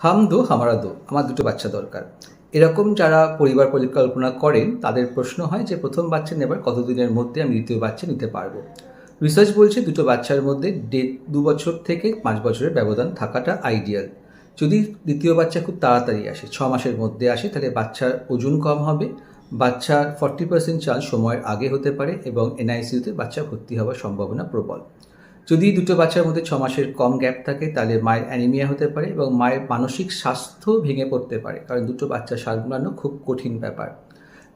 হাম দো, হামারা দো, আমার দুটো বাচ্চা দরকার। এরকম যারা পরিবার পরিকল্পনা করেন, তাদের প্রশ্ন হয় যে প্রথম বাচ্চা নেবার কতদিনের মধ্যে আমি দ্বিতীয় বাচ্চা নিতে পারব। রিসার্চ বলছে দুটো বাচ্চার মধ্যে দেড়, দু বছর থেকে পাঁচ বছরের ব্যবধান থাকাটা আইডিয়াল যদি দ্বিতীয় বাচ্চা খুব তাড়াতাড়ি আসে, ছ মাসের মধ্যে আসে, তাহলে বাচ্চার ওজন কম হবে, বাচ্চার ফর্টি পার্সেন্ট চান্স সময়ের আগে হতে পারে এবং এনআইসিউতে বাচ্চা ভর্তি হওয়ার সম্ভাবনা প্রবল। যদি দুটো বাচ্চার মধ্যে ছ মাসের কম গ্যাপ থাকে, তাহলে মায়ের অ্যানিমিয়া হতে পারে এবং মায়ের মানসিক স্বাস্থ্য ভেঙে পড়তে পারে। কারণ দুটো বাচ্চা সামলানো খুব কঠিন ব্যাপার।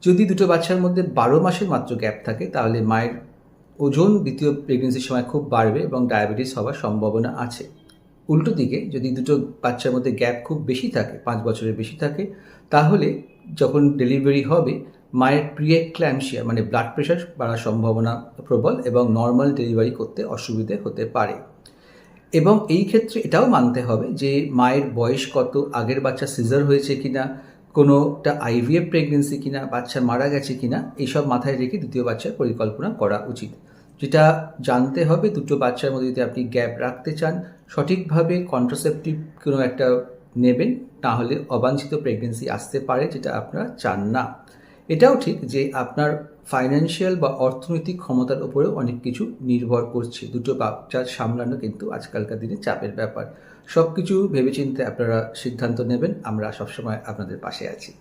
যদি দুটো বাচ্চার মধ্যে বারো মাসের মাত্র গ্যাপ থাকে, তাহলে মায়ের ওজন দ্বিতীয় প্রেগনেন্সির সময় খুব বাড়বে এবং ডায়াবেটিস হওয়ার সম্ভাবনা আছে। উল্টো দিকে যদি দুটো বাচ্চার মধ্যে গ্যাপ খুব বেশি থাকে, পাঁচ বছরের বেশি থাকে, তাহলে যখন ডেলিভারি হবে মায়ের প্রিয়েক্ল্যামশিয়া মানে ব্লাড প্রেশার বাড়ার সম্ভাবনা প্রবল এবং নর্মাল ডেলিভারি করতে অসুবিধে হতে পারে। এবং এই ক্ষেত্রে এটাও মানতে হবে যে মায়ের বয়স কত, আগের বাচ্চা সিজার হয়েছে কিনা, কোনোটা আইভিএফ প্রেগনেন্সি কিনা, বাচ্চা মারা গেছে কিনা, এইসব মাথায় রেখে দ্বিতীয় বাচ্চার পরিকল্পনা করা উচিত। যেটা জানতে হবে, দুটো বাচ্চার মধ্যে যদি আপনি গ্যাপ রাখতে চান, সঠিকভাবে কন্ট্রাসেপটিভ কোনো একটা নেবেন, না হলে অবাঞ্ছিত প্রেগনেন্সি আসতে পারে, যেটা আপনারা চান না। এটাও ঠিক যে আপনার ফাইন্যান্সিয়াল বা অর্থনৈতিক ক্ষমতার উপরেও অনেক কিছু নির্ভর করছে। দুটো বাচ্চার সামলানো কিন্তু আজকালকার দিনে চাপের ব্যাপার। সব কিছু ভেবেচিন্তে আপনারা সিদ্ধান্ত নেবেন, আমরা সবসময় আপনাদের পাশে আছি।